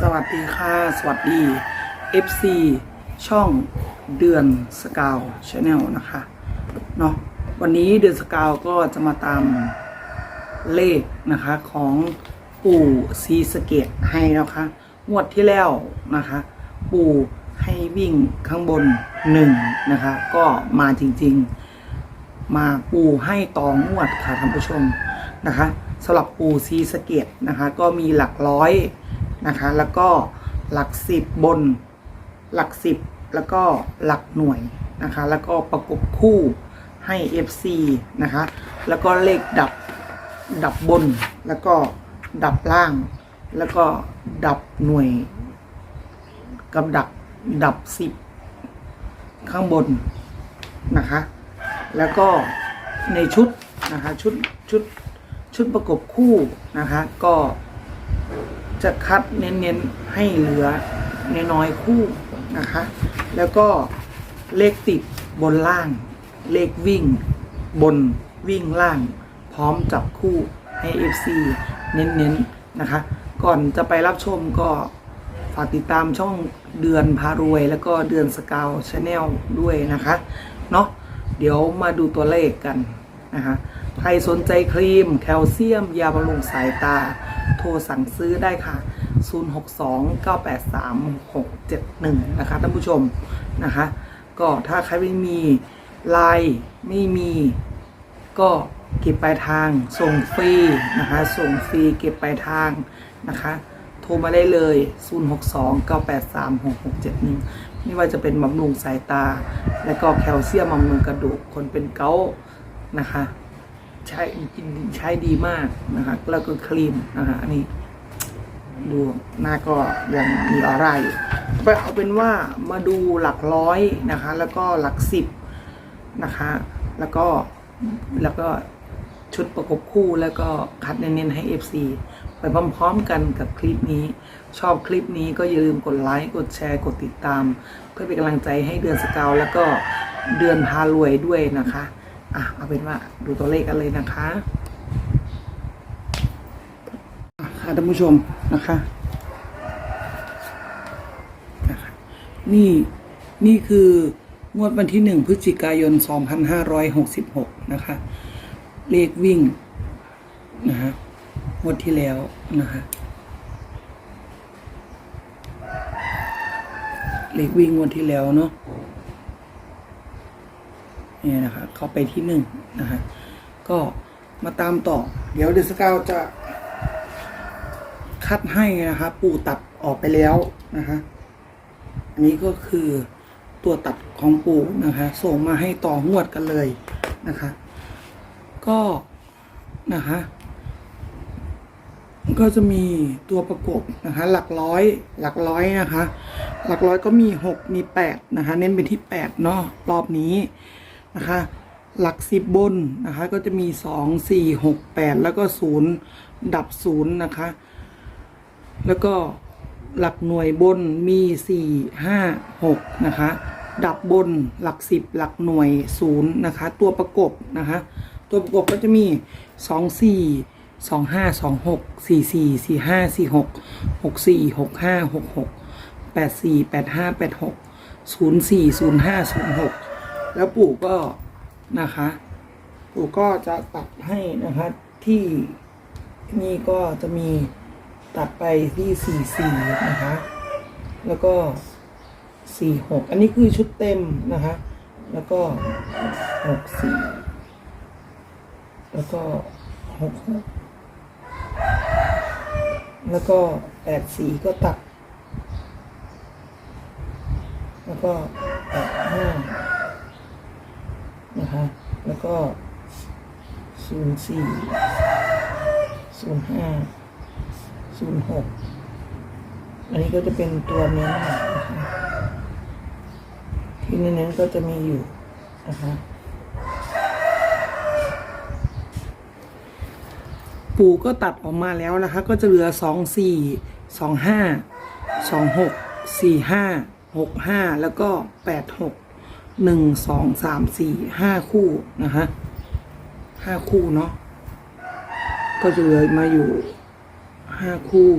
สวัสดีค่ะ สวัสดี FC ช่องเดือนสกาวชาแนลนะคะเนาะวันนี้เดือนสกาวก็จะมาตามเลขนะคะของปู่ซีสเกตให้นะคะงวดที่แล้วนะคะ ปู่ให้วิ่งข้างบนหนึ่งนะคะ ก็มาจริงๆ มาปูให้ต่องวดค่ะท่านผู้ชมนะคะสำหรับปูซีสเกตนะคะ ก็มีหลักร้อย นะคะ แล้วก็หลักสิบบน หลักสิบแล้วก็หลักหน่วยนะคะ แล้วก็ประกบคู่ให้ FC นะคะ แล้วก็เลขดับดับบน แล้วก็ดับล่าง แล้วก็ดับหน่วย กับดับดับสิบข้างบนนะคะ แล้วก็ในชุดนะคะชุดชุดชุดประกบคู่นะคะ ก็ จะคัดเน้นๆให้เหลือในน้อยๆคู่นะคะ แล้วก็เลขติดบนล่าง เลขวิ่ง บนวิ่งล่าง พร้อมจับคู่ให้ FC เน้นๆนะคะ ก่อนจะไปรับชมก็ฝากติดตามช่องเดือนพารวย แล้วก็เดือนสกาวชาแนลด้วยนะคะ เนาะเดี๋ยวมาดูตัวเลขกันนะคะ ใครสนใจครีม แคลเซียม ยาบำรุงสายตา โทรสั่งซื้อได้ค่ะ 0629836671 นะคะท่านผู้ชมนะคะ ก็ถ้าใครไม่มีไลน์ไม่มีก็เก็บปลายทางส่งฟรีนะคะ ส่งฟรีเก็บปลายทางนะคะ โทรมาได้เลย 0629836671 ไม่ว่าจะเป็นบำรุงสายตา และก็แคลเซียมบำรุงกระดูกคนเป็นเกาต์นะคะ ใช้ใช้ดีมากนะคะแล้วก็ครีมนะคะอันนี้ดูหน้าก็ยังมีออร่าอยู่ไปเอาเป็นว่ามาดูหลักร้อยนะคะ แล้วก็หลักสิบนะคะ แล้วก็แล้วก็ชุดประกบคู่แล้วก็คัดเน้นๆให้ FC ไปพร้อมๆกันกับคลิปนี้ ชอบคลิปนี้ก็อย่าลืมกดไลค์ กดแชร์ กดติดตาม เพื่อเป็นกำลังใจให้เดือนสกาวแล้วก็เดือนพารวยด้วยนะคะ อะเอาเป็นว่าดูตัวเลขกันเลยนะคะค่ะท่านผู้ชมนะคะนะคะ นี่นี่คืองวดวันที่หนึ่งพฤศจิกายน 2566 นะคะ เลขวิ่งนะฮะงวดที่แล้วนะคะเลขวิ่งงวดที่แล้วเนาะ นี่นะคะเข้าไปที่หนึ่งนะฮะก็มาตามต่อ เดี๋ยวเดสกาวจะ คัดให้นะคะปูตัดออกไปแล้วนะคะอันนี้ก็คือตัวตัดของปูนะคะส่งมาให้ต่องวดกันเลยนะคะ ก็นะคะก็จะมีตัวประกบนะคะ หลักร้อยหลักร้อยนะคะ หลักร้อยก็มีหกมีแปดนะคะ เน้นไปที่แปดเนาะรอบนี้ นะคะ หลักสิบบนนะคะ ก็จะมีสองสี่หกแปดแล้วก็ศูนย์ดับศูนย์นะคะ แล้วก็หลักหน่วยบนมีสี่ห้าหกนะคะ ดับบนหลักสิบหลักหน่วยศูนย์นะคะ ตัวประกบนะคะ ตัวประกบก็จะมีสองสี่สองห้าสองหกสี่สี่สี่ห้าสี่หกหกสี่หกห้าหกหกแปดสี่แปดห้าแปดหกศูนย์สี่ศูนย์ห้าศูนย์หก แล้วปู่ก็นะคะ ปู่ก็จะตัดให้นะคะที่นี่ก็จะมีตัดไปที่สี่สี่นะคะ แล้วก็สี่หกอันนี้คือชุดเต็มนะคะ แล้วก็หกสี่แล้วก็หกหกแล้วก็แปดสี่ก็ตัด แล้วก็แปดห้า นะคะ แล้วก็ศูนย์สี่ศูนย์ห้าศูนย์หกอันนี้ก็จะเป็นตัวเน้นนะคะที่เน้นก็จะมีอยู่นะคะปูก็ตัดออกมาแล้วนะคะ ก็จะเหลือสองสี่สองห้าสองหกสี่ห้าหกห้าแล้วก็แปดหก หนึ่งสองสามสี่ห้าคู่นะคะห้าคู่เนาะก็จะเหลือมาอยู่ห้าคู่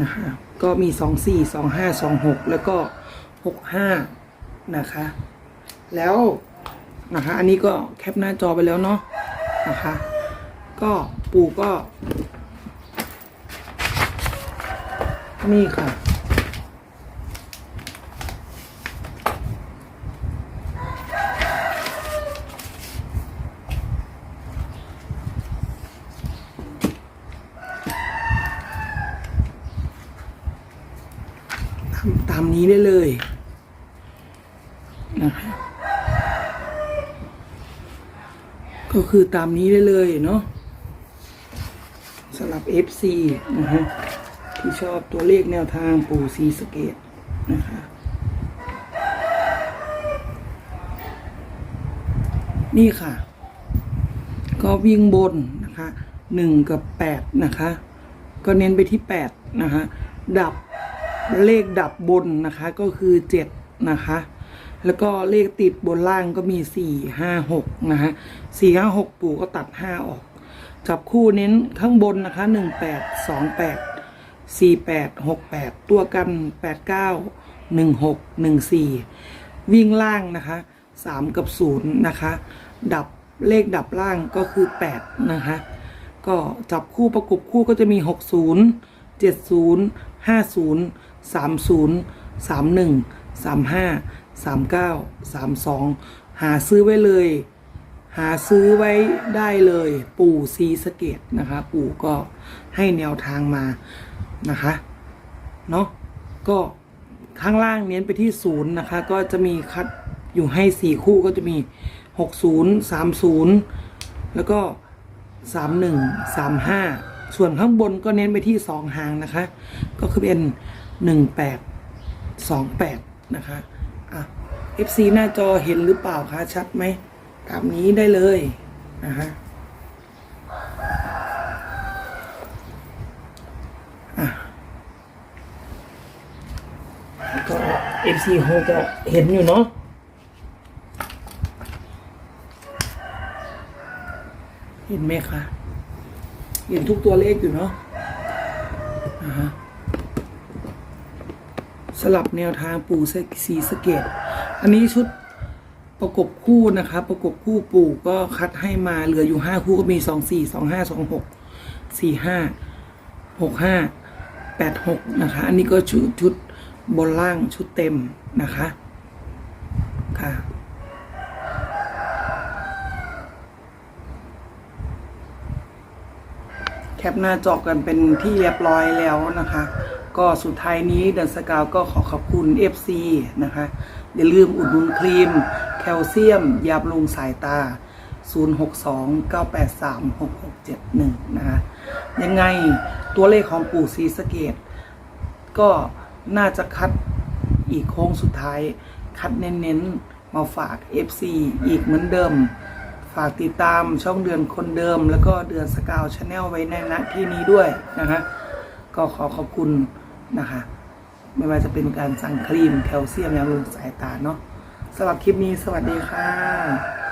นะคะก็มีสองสี่สองห้าสองหกแล้วก็หกห้านะคะ แล้วนะคะอันนี้ก็แคปหน้าจอไปแล้วเนาะนะคะ ก็ปู่ก็ นี่ค่ะ ตามตามนี้ได้เลยนะคะก็คือตามนี้ได้เลยเนาะสำหรับ FC นะฮะที่ชอบตัวเลขแนวทางปู่ซีสะเกตนะคะนี่ค่ะ ก็วิ่งบนนะคะหนึ่งกับแปดนะคะ ก็เน้นไปที่แปดนะคะดับ เลขดับบนนะคะก็คือเจ็ดนะคะ แล้วก็เลขติดบนล่างก็มีสี่ห้าหกนะคะสี่ห้าหกปู่ก็ตัดห้าออก จับคู่เน้นข้างบนนะคะหนึ่งแปดสองแปดสี่แปดหกแปดตัวกันแปดเก้าหนึ่งหกหนึ่งสี่วิ่งล่างนะคะสามกับศูนย์นะคะ ดับเลขดับล่างก็คือแปดนะคะ ก็จับคู่ประกบคู่ก็จะมีหกศูนย์เจ็ดศูนย์ห้าศูนย์ สามศูนย์สามหนึ่งสามห้าสามเก้าสามสองหาซื้อไว้เลย หาซื้อไว้ได้เลย ปู่ซีสเกตนะคะ ปู่ก็ให้แนวทางมานะคะเนาะก็ข้างล่างเน้นไปที่ศูนย์นะคะ ก็จะมีคัดอยู่ให้สี่คู่ก็จะมีหกศูนย์สามศูนย์แล้วก็สามหนึ่งสามห้าส่วนข้างบนก็เน้นไปที่สองหางนะคะ ก็คือเป็น หนึ่งแปดสองแปดนะคะอะ FC หน้าจอเห็นหรือเปล่าคะชัดไหมตามนี้ได้เลยนะฮะอะก็ FC คงจะเห็นอยู่เนาะเห็นไหมคะ เห็นทุกตัวเลขอยู่เนาะอ่าฮะ ลับแนวทางปู่สีสะเกต อันนี้ชุดประกบคู่นะคะประกบคู่ปู่ก็คัดให้มาเหลืออยู่ห้าคู่ก็มีสองสี่สองห้าสองหกสี่ห้าหกห้าแปดหกนะคะ อันนี้ก็ชุดชุดบนล่างชุดเต็มนะคะค่ะแคปหน้าจอกันเป็นที่เรียบร้อยแล้วนะคะ ก็สุดท้ายนี้เดนสกาวก็ขอขอบคุณ FC นะคะ อย่าลืมอุดหนุนครีม แคลเซียม ยาบำรุงสายตา 0629836671 นะคะ ยังไงตัวเลขของปู่ศรีสะเกตก็น่าจะคัดอีกโค้งสุดท้าย คัดเน้นๆ มาฝาก FC อีกเหมือนเดิม ฝากติดตามช่องเดือนคนเดิม แล้วก็เดือนสกาวชาแนลไว้ในณที่นี้ด้วยนะคะก็ขอขอบคุณ นะคะ ไม่ว่าจะเป็นการสั่งครีมแคลเซียมยาบำรุงสายตาเนาะสำหรับคลิปนี้สวัสดีค่ะ